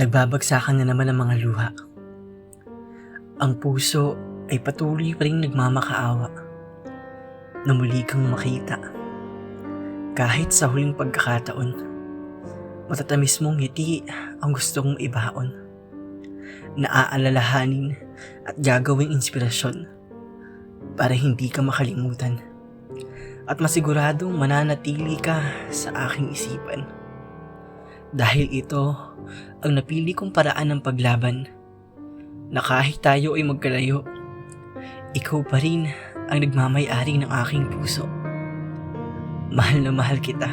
Nagbabagsakan na naman ang mga luha. Ang puso ay patuloy pa rin nagmamakaawa na muli kang makita. Kahit sa huling pagkakataon, matatamis mong ngiti ang gusto kong ibaon. Naaalalahanin at gagawing inspirasyon para hindi ka makalimutan at masiguradong mananatili ka sa aking isipan. Dahil ito ang napili kong paraan ng paglaban na kahit tayo ay magkalayo, ikaw pa rin ang nagmamayari ng aking puso. Mahal na mahal kita.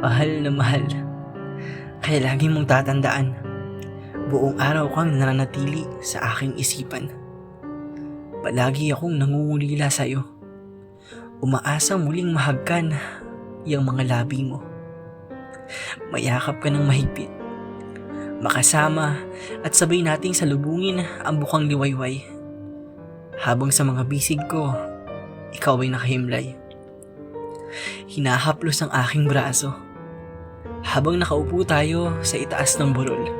Mahal na mahal. Kaya lagi mong tatandaan, buong araw kang nananatili sa aking isipan. Palagi akong nangungulila sa'yo. Umaasang muling mahagkan yung mga labi mo. Mayakap ka ng mahigpit. Makasama at sabay nating salubungin ang bukang liwayway. Habang sa mga bisig ko, ikaw ay nakahimlay. Hinahaplos ang aking braso. Habang nakaupo tayo sa itaas ng burol.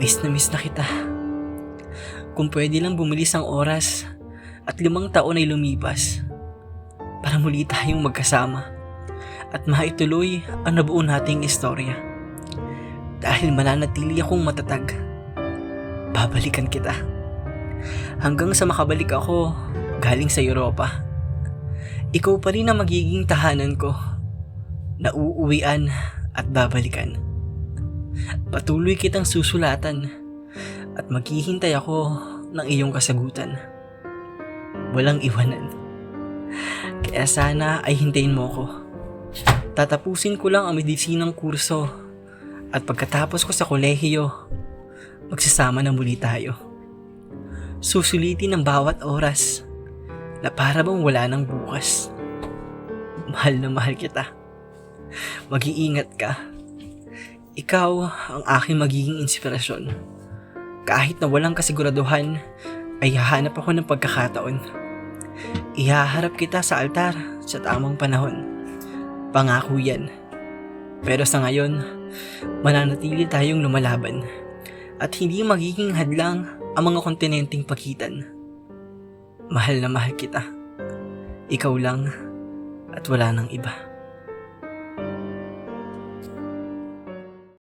Miss na miss na kita. Kung pwede lang bumilis ang oras at limang taon ay lumipas para muli tayong magkasama at maituloy ang nabuo nating istorya. Dahil mananatili akong matatag, babalikan kita. Hanggang sa makabalik ako galing sa Europa. Ikaw pa rin ang magiging tahanan ko na uuwian at babalikan. Patuloy kitang susulatan at maghihintay ako ng iyong kasagutan. Walang iwanan. Kaya sana ay hintayin mo ko. Tatapusin ko lang ang medisinang kurso at pagkatapos ko sa kolehiyo, magsasama na muli tayo. Susulitin ang bawat oras na para bang wala nang bukas. Mahal na mahal kita. Mag-iingat ka. Ikaw ang aking magiging inspirasyon. Kahit na walang kasiguraduhan, ay hahanap ako ng pagkakataon. Ihaharap kita sa altar sa tamang panahon. Pangako yan. Pero sa ngayon, mananatili tayong lumalaban at hindi magiging hadlang ang mga kontinenteng pagitan. Mahal na mahal kita. Ikaw lang at wala nang iba.